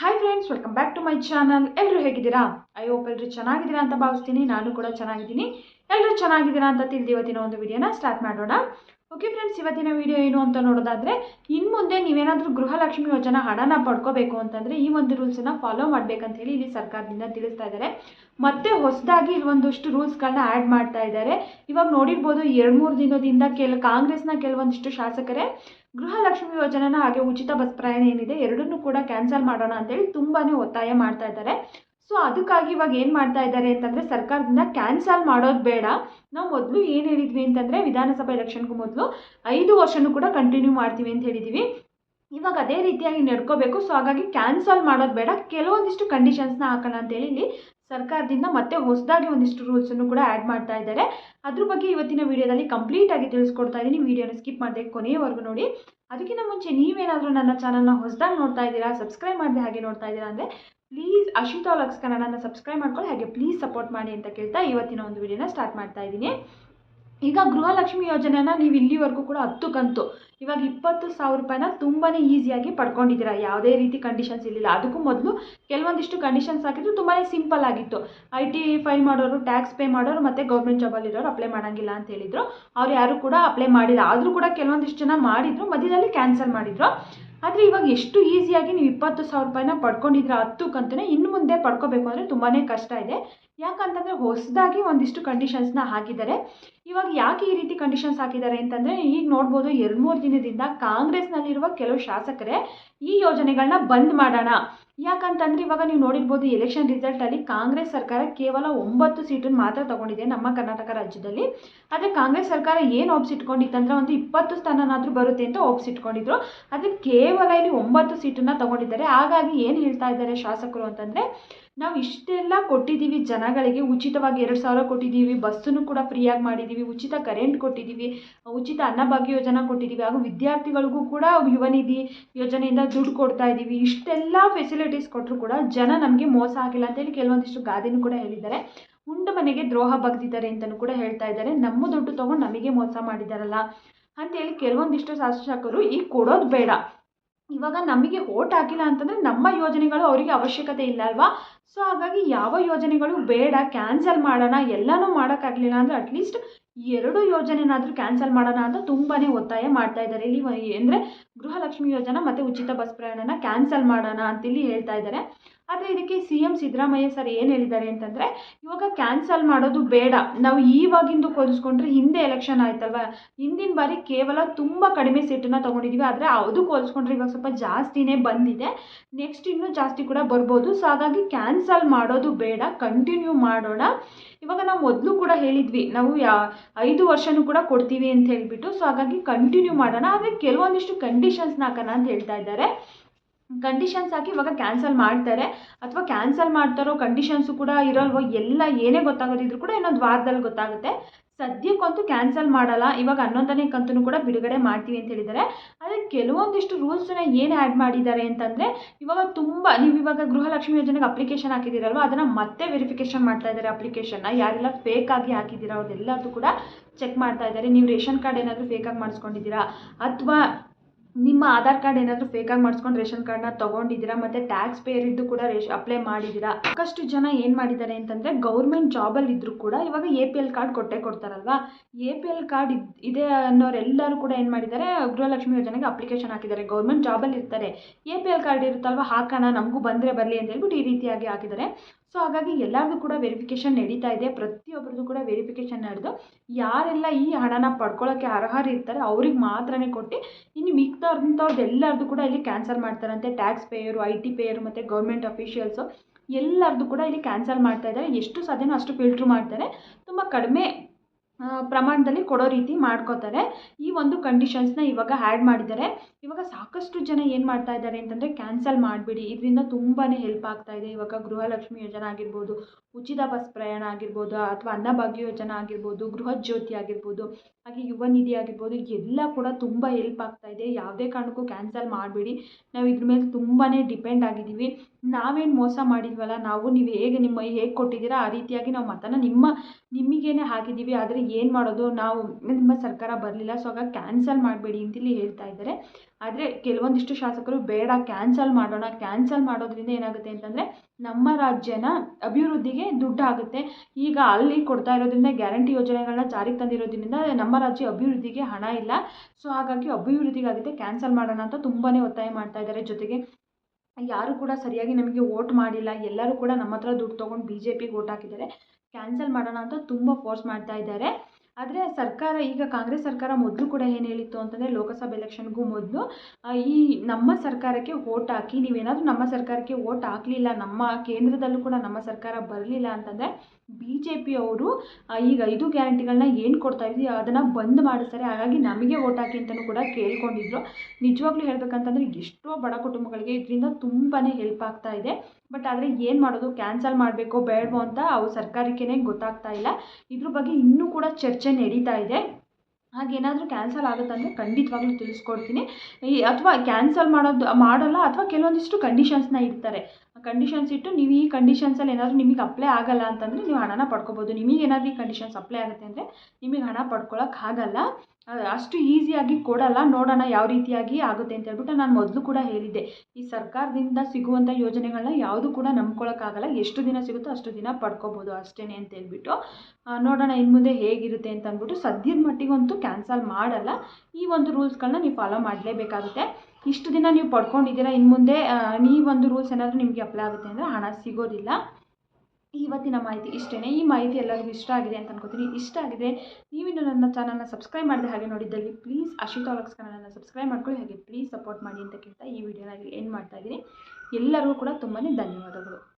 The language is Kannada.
Hi friends welcome back to my channel ಎಲ್ಲರೂ ಹೇಗಿದ್ದೀರಾ? ಐ ಹೋಪ್ ಎಲ್ಲರೂ ಚೆನ್ನಾಗಿದ್ದೀರಾ ಅಂತ ಭಾವಿಸ್ತೀನಿ. ನಾನು ಕೂಡ ಚೆನ್ನಾಗಿದ್ದೀನಿ. ಎಲ್ಲರೂ ಚೆನ್ನಾಗಿದ್ದೀರಾ ಅಂತ ತಿಳಿದು ಇವತ್ತಿನ ಒಂದು ವಿಡಿಯೋನ ಸ್ಟಾರ್ಟ್ ಮಾಡೋಣ. ಓಕೆ ಫ್ರೆಂಡ್ಸ್ ಇವತ್ತಿನ ವಿಡಿಯೋ ಏನು ಅಂತ ನೋಡೋದಾದರೆ ಇನ್ನು ಮುಂದೆ ನೀವೇನಾದರೂ ಗೃಹಲಕ್ಷ್ಮಿ ಯೋಜನಾ ಹಣನ ಪಡ್ಕೋಬೇಕು ಅಂತಂದರೆ ಈ ಒಂದು ರೂಲ್ಸನ್ನು ಫಾಲೋ ಮಾಡಬೇಕಂತ ಹೇಳಿ ಇಲ್ಲಿ ಸರ್ಕಾರದಿಂದ ತಿಳಿಸ್ತಾ ಇದ್ದಾರೆ. ಮತ್ತೆ ಹೊಸದಾಗಿ ಒಂದಷ್ಟು ರೂಲ್ಸ್ಗಳನ್ನ ಆ್ಯಡ್ ಮಾಡ್ತಾ ಇದ್ದಾರೆ. ಇವಾಗ ನೋಡಿರ್ಬೋದು ಎರಡು ಮೂರು ದಿನದಿಂದ ಕೆಲ, ಕಾಂಗ್ರೆಸ್ನ ಕೆಲವೊಂದಿಷ್ಟು ಶಾಸಕರೇ, ಗೃಹಲಕ್ಷ್ಮಿ ಯೋಜನೆನ ಹಾಗೆ ಉಚಿತ ಬಸ್ ಪ್ರಯಾಣ ಏನಿದೆ, ಎರಡನ್ನೂ ಕೂಡ ಕ್ಯಾನ್ಸಲ್ ಮಾಡೋಣ ಅಂತೇಳಿ ತುಂಬಾ ಒತ್ತಾಯ ಮಾಡ್ತಾ ಇದ್ದಾರೆ. ಸೊ ಅದಕ್ಕಾಗಿ ಇವಾಗ ಏನು ಮಾಡ್ತಾ ಇದ್ದಾರೆ ಅಂತಂದರೆ ಸರ್ಕಾರದಿಂದ ಕ್ಯಾನ್ಸಲ್ ಮಾಡೋದು ಬೇಡ. ನಾವು ಮೊದಲು ಏನು ಹೇಳಿದ್ವಿ ಅಂತಂದರೆ ವಿಧಾನಸಭಾ ಎಲೆಕ್ಷನ್ಗೂ ಮೊದಲು ಐದು ವರ್ಷನೂ ಕೂಡ ಕಂಟಿನ್ಯೂ ಮಾಡ್ತೀವಿ ಅಂತ ಹೇಳಿದ್ದೀವಿ ಇವಾಗ ಅದೇ ರೀತಿಯಾಗಿ ನಡ್ಕೋಬೇಕು. ಸೊ ಹಾಗಾಗಿ ಕ್ಯಾನ್ಸಲ್ ಮಾಡೋದು ಬೇಡ. ಕೆಲವೊಂದಿಷ್ಟು ಕಂಡೀಷನ್ಸ್ನ ಹಾಕೋಣ ಅಂತೇಳಿ ಇಲ್ಲಿ ಸರ್ಕಾರದಿಂದ ಮತ್ತೆ ಹೊಸದಾಗಿ ಒಂದಿಷ್ಟು ರೂಲ್ಸನ್ನು ಕೂಡ ಆ್ಯಡ್ ಮಾಡ್ತಾ ಇದ್ದಾರೆ. ಅದ್ರ ಬಗ್ಗೆ ಇವತ್ತಿನ ವಿಡಿಯೋದಲ್ಲಿ ಕಂಪ್ಲೀಟಾಗಿ ತಿಳಿಸ್ಕೊಡ್ತಾ ಇದ್ದೀನಿ. ವಿಡಿಯೋನ ಸ್ಕಿಪ್ ಮಾಡದೆ ಕೊನೆಯವರೆಗೂ ನೋಡಿ. ಅದಕ್ಕಿಂತ ಮುಂಚೆ ನೀವೇನಾದರೂ ನನ್ನ ಚಾನಲ್ನ ಹೊಸದಾಗಿ ನೋಡ್ತಾ ಇದ್ದೀರಾ ಸಬ್ಸ್ಕ್ರೈಬ್ ಮಾಡಿದೆ ಹಾಗೆ ನೋಡ್ತಾ ಇದ್ದೀರಾ ಅಂದರೆ ಪ್ಲೀಸ್ ಅಶಿತಾ ಲಕ್ಸ್ ಕನ್ನಡನ ಸಬ್ಸ್ಕ್ರೈಬ್ ಮಾಡ್ಕೊಳ್ಳಿ, ಹಾಗೆ ಪ್ಲೀಸ್ ಸಪೋರ್ಟ್ ಮಾಡಿ ಅಂತ ಕೇಳ್ತಾ ಇವತ್ತಿನ ಒಂದು ವಿಡಿಯೋನ ಸ್ಟಾರ್ಟ್ ಮಾಡ್ತಾ ಇದ್ದೀನಿ. ಈಗ ಗೃಹಲಕ್ಷ್ಮಿ ಯೋಜನೆನ ನೀವು ಇಲ್ಲಿವರೆಗೂ ಕೂಡ ಹತ್ತು ಕಂತು, ಇವಾಗ ಇಪ್ಪತ್ತು ಸಾವಿರ ರೂಪಾಯಿನ ತುಂಬಾ ಈಸಿಯಾಗಿ ಪಡ್ಕೊಂಡಿದ್ದೀರಾ? ಯಾವುದೇ ರೀತಿ ಕಂಡೀಷನ್ಸ್ ಇರಲಿಲ್ಲ. ಅದಕ್ಕೂ ಮೊದಲು ಕೆಲವೊಂದಿಷ್ಟು ಕಂಡೀಷನ್ಸ್ ಹಾಕಿದ್ರು ತುಂಬಾ ಸಿಂಪಲ್ ಆಗಿತ್ತು. ಐ ಟಿ ಫೈಲ್ ಮಾಡೋರು ಟ್ಯಾಕ್ಸ್ ಪೇ ಮಾಡೋರು ಮತ್ತು ಗೌರ್ಮೆಂಟ್ ಜಾಬಲ್ಲಿರೋರು ಅಪ್ಲೈ ಮಾಡೋಂಗಿಲ್ಲ ಅಂತ ಹೇಳಿದರು. ಅವ್ರು ಯಾರು ಕೂಡ ಅಪ್ಲೈ ಮಾಡಿಲ್ಲ. ಆದರೂ ಕೂಡ ಕೆಲವೊಂದಿಷ್ಟು ಜನ ಮಾಡಿದರು, ಮಧ್ಯದಲ್ಲಿ ಕ್ಯಾನ್ಸಲ್ ಮಾಡಿದರು. ಆದರೆ ಇವಾಗ ಎಷ್ಟು ಈಸಿಯಾಗಿ ನೀವು ಇಪ್ಪತ್ತು ಸಾವಿರ ರೂಪಾಯಿನ ಪಡ್ಕೊಂಡಿದ್ರೆ ಹತ್ತು ಕಂತನೇ ಇನ್ನು ಮುಂದೆ ಪಡ್ಕೋಬೇಕು ಅಂದರೆ ತುಂಬಾ ಕಷ್ಟ ಇದೆ. ಯಾಕಂತಂದರೆ ಹೊಸದಾಗಿ ಒಂದಿಷ್ಟು ಕಂಡೀಷನ್ಸ್ನ ಹಾಕಿದ್ದಾರೆ. ಇವಾಗ ಯಾಕೆ ಈ ರೀತಿ ಕಂಡೀಷನ್ಸ್ ಹಾಕಿದ್ದಾರೆ ಅಂತಂದರೆ ಈಗ ನೋಡ್ಬೋದು ಎರಡು ಮೂರು ದಿನದಿಂದ ಕಾಂಗ್ರೆಸ್ನಲ್ಲಿರುವ ಕೆಲವು ಶಾಸಕರೇ ಈ ಯೋಜನೆಗಳನ್ನ ಬಂದ್ ಮಾಡೋಣ. ಯಾಕಂತಂದರೆ ಇವಾಗ ನೀವು ನೋಡಿರ್ಬೋದು ಎಲೆಕ್ಷನ್ ರಿಸಲ್ಟಲ್ಲಿ ಕಾಂಗ್ರೆಸ್ ಸರ್ಕಾರ ಕೇವಲ ಒಂಬತ್ತು ಸೀಟನ್ನು ಮಾತ್ರ ತಗೊಂಡಿದೆ ನಮ್ಮ ಕರ್ನಾಟಕ ರಾಜ್ಯದಲ್ಲಿ. ಆದರೆ ಕಾಂಗ್ರೆಸ್ ಸರ್ಕಾರ ಏನು ಓಪ್ಸ್ ಇಟ್ಕೊಂಡಿತ್ತಂದ್ರೆ ಒಂದು ಇಪ್ಪತ್ತು ಸ್ಥಾನನಾದರೂ ಬರುತ್ತೆ ಅಂತ ಓಪ್ಸ್ ಇಟ್ಕೊಂಡಿದ್ರು. ಆದರೆ ಕೇವಲ ಇಲ್ಲಿ ಒಂಬತ್ತು ಸೀಟನ್ನು ತಗೊಂಡಿದ್ದಾರೆ. ಹಾಗಾಗಿ ಏನು ಹೇಳ್ತಾ ಇದ್ದಾರೆ ಶಾಸಕರು ಅಂತಂದರೆ ನಾವು ಇಷ್ಟೆಲ್ಲ ಕೊಟ್ಟಿದ್ದೀವಿ ಜನಗಳಿಗೆ ಉಚಿತವಾಗಿ ಎರಡು ಸಾವಿರ ಕೊಟ್ಟಿದ್ದೀವಿ ಬಸ್ಸನ್ನು ಕೂಡ ಫ್ರೀಯಾಗಿ ಮಾಡಿದ್ದೀವಿ ಉಚಿತ ಕರೆಂಟ್ ಕೊಟ್ಟಿದ್ದೀವಿ ಉಚಿತ ಅನ್ನಭಾಗ್ಯ ಯೋಜನೆ ಕೊಟ್ಟಿದ್ದೀವಿ ಹಾಗೂ ವಿದ್ಯಾರ್ಥಿಗಳಿಗೂ ಕೂಡ ಯುವ ನಿಧಿ ಯೋಜನೆಯಿಂದ ದುಡ್ಡು ಕೊಡ್ತಾ ಇದ್ದೀವಿ ಇಷ್ಟೆಲ್ಲ ಫೆಸಿಲಿಟೀಸ್ ಕೊಟ್ಟರು ಕೂಡ ಜನ ನಮಗೆ ಮೋಸ ಆಗಿಲ್ಲ ಅಂತೇಳಿ ಕೆಲವೊಂದಿಷ್ಟು ಗಾದೆನೂ ಕೂಡ ಹೇಳಿದ್ದಾರೆ. ಉಂಡ ಮನೆಗೆ ದ್ರೋಹ ಬಗ್ದಿದ್ದಾರೆ ಅಂತಲೂ ಕೂಡ ಹೇಳ್ತಾ ಇದ್ದಾರೆ. ನಮ್ಮ ದುಡ್ಡು ತೊಗೊಂಡು ನಮಗೆ ಮೋಸ ಮಾಡಿದಾರಲ್ಲ ಅಂತೇಳಿ ಕೆಲವೊಂದಿಷ್ಟು ಶಾಸಕರು ಈಗ ಕೊಡೋದು ಬೇಡ. ಇವಾಗ ನಮಗೆ ಓಟ್ ಹಾಕಿಲ್ಲ ಅಂತಂದರೆ ನಮ್ಮ ಯೋಜನೆಗಳು ಅವರಿಗೆ ಅವಶ್ಯಕತೆ ಇಲ್ಲ ಅಲ್ವಾ? ಸೊ ಹಾಗಾಗಿ ಯಾವ ಯೋಜನೆಗಳು ಬೇಡ ಕ್ಯಾನ್ಸಲ್ ಮಾಡೋಣ, ಎಲ್ಲನೂ ಮಾಡೋಕ್ಕಾಗಲಿಲ್ಲ ಅಂದರೆ ಅಟ್ಲೀಸ್ಟ್ ಎರಡು ಯೋಜನೆನಾದರೂ ಕ್ಯಾನ್ಸಲ್ ಮಾಡೋಣ ಅಂತ ತುಂಬಾ ಒತ್ತಾಯ ಮಾಡ್ತಾ ಇದ್ದಾರೆ. ಇಲ್ಲಿ ಅಂದರೆ ಗೃಹಲಕ್ಷ್ಮಿ ಯೋಜನಾ ಮತ್ತು ಉಚಿತ ಬಸ್ ಪ್ರಯಾಣನ ಕ್ಯಾನ್ಸಲ್ ಮಾಡೋಣ ಅಂತೇಳಿ ಹೇಳ್ತಾ ಇದ್ದಾರೆ. ಆದರೆ ಇದಕ್ಕೆ ಸಿ ಎಂ ಸಿದ್ದರಾಮಯ್ಯ ಸರ್ ಏನು ಹೇಳಿದ್ದಾರೆ ಅಂತಂದರೆ, ಇವಾಗ ಕ್ಯಾನ್ಸಲ್ ಮಾಡೋದು ಬೇಡ. ನಾವು ಈವಾಗಿಂದು ಕೋಲಿಸ್ಕೊಂಡ್ರೆ ಹಿಂದೆ ಎಲೆಕ್ಷನ್ ಆಯ್ತಲ್ವ? ಹಿಂದಿನ ಬಾರಿ ಕೇವಲ ತುಂಬ ಕಡಿಮೆ ಸೀಟನ್ನು ತೊಗೊಂಡಿದ್ದೀವಿ ಆದರೆ ಅದು ಹೋಲಿಸ್ಕೊಂಡ್ರೆ ಇವಾಗ ಸ್ವಲ್ಪ ಜಾಸ್ತಿನೇ ಬಂದಿದೆ. ನೆಕ್ಸ್ಟ್ ಇನ್ನೂ ಜಾಸ್ತಿ ಕೂಡ ಬರ್ಬೋದು. ಸೊ ಹಾಗಾಗಿ ಕ್ಯಾನ್ಸಲ್ ಮಾಡೋದು ಬೇಡ ಕಂಟಿನ್ಯೂ ಮಾಡೋಣ. ಇವಾಗ ನಾವು ಮೊದಲು ಕೂಡ ಹೇಳಿದ್ವಿ, ನಾವು ಯಾ, ಐದು ವರ್ಷನೂ ಕೂಡ ಕೊಡ್ತೀವಿ ಅಂತ ಹೇಳಿಬಿಟ್ಟು ಸೊ ಹಾಗಾಗಿ ಕಂಟಿನ್ಯೂ ಮಾಡೋಣ. ಆದರೆ ಕೆಲವೊಂದಿಷ್ಟು ಕಂಡೀಷನ್ಸ್ನ ಹಾಕೋಣ ಅಂತ ಹೇಳ್ತಾ ಇದ್ದಾರೆ. ಕಂಡೀಷನ್ಸ್ ಹಾಕಿ ಇವಾಗ ಕ್ಯಾನ್ಸಲ್ ಮಾಡ್ತಾರೆ. ಅಥವಾ ಕ್ಯಾನ್ಸಲ್ ಮಾಡ್ತಾರೋ ಕಂಡೀಷನ್ಸು ಕೂಡ ಇರೋಲ್ವೋ, ಎಲ್ಲ ಏನೇ ಗೊತ್ತಾಗೋದಿದ್ರು ಕೂಡ ಇನ್ನೊಂದು ವಾರದಲ್ಲಿ ಗೊತ್ತಾಗುತ್ತೆ. ಸದ್ಯಕ್ಕಂತೂ ಕ್ಯಾನ್ಸಲ್ ಮಾಡಲ್ಲ. ಇವಾಗ ಹನ್ನೊಂದನೇ ಕಂತೂ ಕೂಡ ಬಿಡುಗಡೆ ಮಾಡ್ತೀವಿ ಅಂತ ಹೇಳಿದ್ದಾರೆ. ಆದರೆ ಕೆಲವೊಂದಿಷ್ಟು ರೂಲ್ಸನ್ನ ಏನು ಆ್ಯಡ್ ಮಾಡಿದ್ದಾರೆ ಅಂತಂದರೆ, ಇವಾಗ ತುಂಬ ನೀವು ಇವಾಗ ಗೃಹಲಕ್ಷ್ಮಿ ಯೋಜನೆಗೆ ಅಪ್ಲಿಕೇಶನ್ ಹಾಕಿದ್ದೀರಲ್ವ? ಅದನ್ನು ಮತ್ತೆ ವೆರಿಫಿಕೇಷನ್ ಮಾಡ್ತಾ ಇದ್ದಾರೆ ಅಪ್ಲಿಕೇಶನ್ನ ಯಾರೆಲ್ಲ ಫೇಕಾಗಿ ಹಾಕಿದ್ದೀರಾ ಅವ್ರೆಲ್ಲದೂ ಕೂಡ ಚೆಕ್ ಮಾಡ್ತಾ ಇದ್ದಾರೆ. ನೀವು ರೇಷನ್ ಕಾರ್ಡ್ ಏನಾದರೂ ಫೇಕಾಗಿ ಮಾಡಿಸ್ಕೊಂಡಿದ್ದೀರಾ, ಅಥವಾ ನಿಮ್ಮ ಆಧಾರ್ ಕಾರ್ಡ್ ಏನಾದರೂ ಫೇಕಾಗಿ ಮಾಡಿಸ್ಕೊಂಡು ರೇಷನ್ ಕಾರ್ಡ್ನ ತೊಗೊಂಡಿದ್ದೀರಾ ಮತ್ತು ಟ್ಯಾಕ್ಸ್ ಪೇಯರ್ ಇದ್ದು ಕೂಡ ರೇಷ್ ಅಪ್ಲೈ ಮಾಡಿದ್ದೀರಾ? ಸಾಕಷ್ಟು ಜನ ಏನು ಮಾಡಿದ್ದಾರೆ ಅಂತಂದರೆ ಗೌರ್ಮೆಂಟ್ ಜಾಬಲ್ಲಿ ಇದ್ದರೂ ಕೂಡ ಇವಾಗ ಎ ಪಿ ಎಲ್ ಕಾರ್ಡ್ ಕೊಟ್ಟೇ ಕೊಡ್ತಾರಲ್ವಾ? ಎ ಪಿ ಎಲ್ ಕಾರ್ಡ್ ಇದೆ ಅನ್ನೋರೆಲ್ಲರೂ ಕೂಡ ಏನು ಮಾಡಿದ್ದಾರೆ, ಗೃಹಲಕ್ಷ್ಮಿ ಯೋಜನೆಗೆ ಅಪ್ಲಿಕೇಶನ್ ಹಾಕಿದ್ದಾರೆ. ಗೌರ್ಮೆಂಟ್ ಜಾಬಲ್ಲಿ ಇರ್ತಾರೆ. ಎ ಪಿ ಎಲ್ ಕಾರ್ಡ್ ಇರುತ್ತಲ್ವ? ಹಾಕೋಣ, ನಮಗೂ ಬಂದರೆ ಬರಲಿ ಅಂತ ಹೇಳ್ಬಿಟ್ಟು ಈ ರೀತಿಯಾಗಿ ಹಾಕಿದ್ದಾರೆ. ಸೊ ಹಾಗಾಗಿ ಎಲ್ಲರದ್ದು ಕೂಡ ವೆರಿಫಿಕೇಷನ್ ನಡೀತಾ ಇದೆ. ಪ್ರತಿಯೊಬ್ಬರದ್ದು ಕೂಡ ವೆರಿಫಿಕೇಷನ್ ನಡೆದು. ಯಾರೆಲ್ಲ ಈ ಹಣನ ಪಡ್ಕೊಳ್ಳೋಕ್ಕೆ ಅರ್ಹರು ಇರ್ತಾರೆ, ಅವ್ರಿಗೆ ಮಾತ್ರನೇ ಕೊಟ್ಟು ಇನ್ನು ಮಿಕ್ದವ್ರಂಥವ್ರದ್ದು ಎಲ್ಲರದ್ದು ಕೂಡ ಇಲ್ಲಿ ಕ್ಯಾನ್ಸಲ್ ಮಾಡ್ತಾರಂತೆ. Tax payer I T payer ಮತ್ತು ಗೌರ್ಮೆಂಟ್ ಅಫಿಷಿಯಲ್ಸು ಎಲ್ಲರದ್ದು ಕೂಡ ಇಲ್ಲಿ ಕ್ಯಾನ್ಸಲ್ ಮಾಡ್ತಾ ಇದ್ದಾರೆ. ಎಷ್ಟು ಸಾಧ್ಯನೋ ಅಷ್ಟು ಫಿಲ್ಟ್ರ್ ಮಾಡ್ತಾರೆ. ತುಂಬ ಕಡಿಮೆ ಪ್ರಮಾಣದಲ್ಲಿ ಕೊಡೋ ರೀತಿ ಮಾಡ್ಕೋತಾರೆ. ಈ ಒಂದು ಕಂಡೀಷನ್ಸ್ನ ಇವಾಗ ಆ್ಯಡ್ ಮಾಡಿದ್ದಾರೆ. ಇವಾಗ ಸಾಕಷ್ಟು ಜನ ಏನು ಮಾಡ್ತಾ ಇದ್ದಾರೆ ಅಂತಂದರೆ ಕ್ಯಾನ್ಸಲ್ ಮಾಡಿಬಿಡಿ. ಇದರಿಂದ ತುಂಬಾ ಹೆಲ್ಪ್ ಆಗ್ತಾ ಇದೆ. ಇವಾಗ ಗೃಹಲಕ್ಷ್ಮಿ ಯೋಜನೆ ಆಗಿರ್ಬೋದು, ಉಚಿತ ಬಸ್ ಪ್ರಯಾಣ ಆಗಿರ್ಬೋದು, ಅಥವಾ ಅನ್ನಭಾಗ್ಯ ಯೋಜನೆ ಆಗಿರ್ಬೋದು, ಗೃಹ ಜ್ಯೋತಿ ಆಗಿರ್ಬೋದು, ಹಾಗೆ ಯುವ ನಿಧಿ ಆಗಿರ್ಬೋದು, ಎಲ್ಲ ಕೂಡ ತುಂಬ ಹೆಲ್ಪ್ ಆಗ್ತಾ ಇದೆ. ಯಾವುದೇ ಕಾರಣಕ್ಕೂ ಕ್ಯಾನ್ಸಲ್ ಮಾಡಬೇಡಿ. ನಾವು ಇದ್ರ ಮೇಲೆ ತುಂಬಾ ಡಿಪೆಂಡ್ ಆಗಿದ್ದೀವಿ. ನಾವೇನು ಮೋಸ ಮಾಡಿದ್ವಲ್ಲ, ನಾವು ನೀವು ಹೇಗೆ ನಿಮ್ಮ ಹೇಗೆ ಕೊಟ್ಟಿದ್ದೀರಾ, ಆ ರೀತಿಯಾಗಿ ನಾವು ಮತನ ನಿಮ್ಮ ನಿಮಗೇನೆ ಹಾಕಿದ್ದೀವಿ. ಆದರೆ ಏನು ಮಾಡೋದು? ನಾವು ನಿಮ್ಮ ಸರ್ಕಾರ ಬರಲಿಲ್ಲ, ಸೊ ಹಾಗಾಗಿ ಕ್ಯಾನ್ಸಲ್ ಮಾಡಬೇಡಿ ಅಂತೇಳಿ ಹೇಳ್ತಾ ಇದ್ದಾರೆ. ಆದರೆ ಕೆಲವೊಂದಿಷ್ಟು ಶಾಸಕರು, ಬೇಡ ಕ್ಯಾನ್ಸಲ್ ಮಾಡೋಣ ಕ್ಯಾನ್ಸಲ್ ಮಾಡೋದ್ರಿಂದ ಏನಾಗುತ್ತೆ ಅಂತಂದರೆ, ನಮ್ಮ ರಾಜ್ಯನ ಅಭಿವೃದ್ಧಿಗೆ ದುಡ್ಡು ಆಗುತ್ತೆ ಈಗ ಅಲ್ಲಿ ಕೊಡ್ತಾ ಇರೋದ್ರಿಂದ, ಗ್ಯಾರಂಟಿ ಯೋಜನೆಗಳನ್ನ ಜಾರಿಗೆ ತಂದಿರೋದ್ರಿಂದ ನಮ್ಮ ರಾಜ್ಯ ಅಭಿವೃದ್ಧಿಗೆ ಹಣ ಇಲ್ಲ. ಸೊ ಹಾಗಾಗಿ ಅಭಿವೃದ್ಧಿಗಾಗುತ್ತೆ ಕ್ಯಾನ್ಸಲ್ ಮಾಡೋಣ ಅಂತ ತುಂಬಾ ಒತ್ತಾಯ ಮಾಡ್ತಾ ಇದ್ದಾರೆ. ಜೊತೆಗೆ ಯಾರು ಕೂಡ ಸರಿಯಾಗಿ ನಮಗೆ ವೋಟ್ ಮಾಡಿಲ್ಲ, ಎಲ್ಲರೂ ಕೂಡ ನಮ್ಮ ಹತ್ರ ದುಡ್ಡು ತೊಗೊಂಡು ಬಿ ಜೆ ಪಿಗೆ ವೋಟ್ ಹಾಕಿದ್ದಾರೆ. ಕ್ಯಾನ್ಸಲ್ ಮಾಡೋಣ ಅಂತ ತುಂಬ ಫೋರ್ಸ್ ಮಾಡ್ತಾ ಇದ್ದಾರೆ. ಆದರೆ ಸರ್ಕಾರ, ಈಗ ಕಾಂಗ್ರೆಸ್ ಸರ್ಕಾರ ಮೊದಲು ಕೂಡ ಏನು ಹೇಳಿತ್ತು ಅಂತಂದರೆ ಲೋಕಸಭೆ ಎಲೆಕ್ಷನ್ಗೂ ಮೊದಲು ಈ ನಮ್ಮ ಸರ್ಕಾರಕ್ಕೆ ವೋಟ್ ಹಾಕಿ, ನೀವೇನಾದರೂ ನಮ್ಮ ಸರ್ಕಾರಕ್ಕೆ ವೋಟ್ ಹಾಕಲಿಲ್ಲ, ನಮ್ಮ ಕೇಂದ್ರದಲ್ಲೂ ಕೂಡ ನಮ್ಮ ಸರ್ಕಾರ ಬರಲಿಲ್ಲ ಅಂತಂದರೆ ಬಿ ಜೆ ಪಿಯವರು ಈಗ ಐದು ಗ್ಯಾರಂಟಿಗಳನ್ನ ಏನು ಕೊಡ್ತಾ ಇದ್ವಿ ಅದನ್ನು ಬಂದ್ ಮಾಡಿಸ್ತಾರೆ. ಹಾಗಾಗಿ ನಮಗೆ ವೋಟ್ ಹಾಕಿ ಅಂತಲೂ ಕೂಡ ಕೇಳ್ಕೊಂಡಿದ್ರು. ನಿಜವಾಗ್ಲೂ ಹೇಳಬೇಕಂತಂದರೆ ಎಷ್ಟೋ ಬಡ ಕುಟುಂಬಗಳಿಗೆ ಇದರಿಂದ ತುಂಬಾ ಹೆಲ್ಪ್ ಆಗ್ತಾ ಇದೆ. ಬಟ್ ಆದರೆ ಏನು ಮಾಡೋದು ಕ್ಯಾನ್ಸಲ್ ಮಾಡಬೇಕೋ, ಬೇಡವೋ ಅಂತ ಅವು ಸರ್ಕಾರಕ್ಕೇ ಗೊತ್ತಾಗ್ತಾ ಇಲ್ಲ. ಇದ್ರ ಬಗ್ಗೆ ಇನ್ನೂ ಕೂಡ ಚರ್ಚೆ ನಡೀತಾ ಇದೆ. ಹಾಗೇನಾದರೂ ಕ್ಯಾನ್ಸಲ್ ಆಗುತ್ತಂದರೆ ಖಂಡಿತವಾಗ್ಲೂ ತಿಳಿಸ್ಕೊಡ್ತೀನಿ. ಈ ಅಥವಾ ಕ್ಯಾನ್ಸಲ್ ಮಾಡೋದು, ಮಾಡೋಲ್ಲ ಅಥವಾ ಕೆಲವೊಂದಿಷ್ಟು ಕಂಡೀಷನ್ಸ್ನ ಇಡ್ತಾರೆ. ಕಂಡೀಷನ್ಸ್ ಇಟ್ಟು ನೀವು ಈ ಕಂಡೀಷನ್ಸಲ್ಲಿ ಏನಾದರೂ ನಿಮಗೆ ಅಪ್ಲೈ ಆಗಲ್ಲ ಅಂತಂದರೆ ನೀವು ಹಣನ ಪಡ್ಕೋಬೋದು. ನಿಮಗೆ ಏನಾದರೂ ಈ ಕಂಡೀಷನ್ಸ್ ಅಪ್ಲೈ ಆಗುತ್ತೆ ಅಂದರೆ ನಿಮಗೆ ಹಣ ಪಡ್ಕೊಳ್ಳೋಕ್ಕಾಗಲ್ಲ ಅಷ್ಟು ಈಸಿಯಾಗಿ ಕೊಡಲ್ಲ, ನೋಡೋಣ ಯಾವ ರೀತಿಯಾಗಿ ಆಗುತ್ತೆ ಅಂತ ಹೇಳ್ಬಿಟ್ಟು ನಾನು ಮೊದಲು ಕೂಡ ಹೇಳಿದ್ದೆ. ಈ ಸರ್ಕಾರದಿಂದ ಸಿಗುವಂಥ ಯೋಜನೆಗಳನ್ನ ಯಾವುದು ಕೂಡ ನಂಬ್ಕೊಳ್ಳೋಕ್ಕಾಗಲ್ಲ ಎಷ್ಟು ದಿನ ಸಿಗುತ್ತೋ ಅಷ್ಟು ದಿನ ಪಡ್ಕೋಬೋದು ಅಷ್ಟೇ ಅಂತ ಹೇಳ್ಬಿಟ್ಟು ನೋಡೋಣ ಇನ್ನು ಮುಂದೆ ಹೇಗಿರುತ್ತೆ ಅಂತ ಅಂದ್ಬಿಟ್ಟು ಸದ್ಯದ ಮಟ್ಟಿಗಂತೂ ಕ್ಯಾನ್ಸಲ್ ಮಾಡಲ್ಲ. ಈ ಒಂದು ರೂಲ್ಸ್ಗಳನ್ನ ನೀವು ಫಾಲೋ ಮಾಡಲೇಬೇಕಾಗುತ್ತೆ. ಇಷ್ಟು ದಿನ ನೀವು ಪಡ್ಕೊಂಡಿದ್ದೀರಾ ಇನ್ನು ಮುಂದೆ ಈ ಒಂದು ರೂಲ್ಸ್ ಏನಾದರೂ ನಿಮಗೆ ಅಪ್ಲೈ ಆಗುತ್ತೆ ಅಂದರೆ ಹಣ ಸಿಗೋದಿಲ್ಲ. ಇವತ್ತಿನ ಮಾಹಿತಿ ಇಷ್ಟೇ ಈ ಮಾಹಿತಿ ಎಲ್ಲರಿಗೂ ಇಷ್ಟ ಆಗಿದೆ ಅಂತ ಅನ್ಕೋತೀನಿ. ಇಷ್ಟ ಆಗಿದೆ, ನೀವಿನ್ನು ನನ್ನ ಚಾನಲ್ನ ಸಬ್ಸ್ಕ್ರೈಬ್ ಮಾಡಿದೆ ಹಾಗೆ ನೋಡಿದ್ದಲ್ಲಿ ಪ್ಲೀಸ್ ಅಶಿತಾ ವ್ಲಾಗ್ಸ್ ಚಾನಲನ್ನು ಸಬ್ಸ್ಕ್ರೈಬ್ ಮಾಡ್ಕೊಳ್ಳಿ. ಹಾಗೆ ಪ್ಲೀಸ್ ಸಪೋರ್ಟ್ ಮಾಡಿ ಅಂತ ಕೇಳ್ತಾ ಈ ವಿಡಿಯೋನ ಎಂಡ್ ಮಾಡ್ತಾ ಇದ್ದೀನಿ. ಎಲ್ಲರಿಗೂ ಕೂಡ ತುಂಬಾ ಧನ್ಯವಾದಗಳು.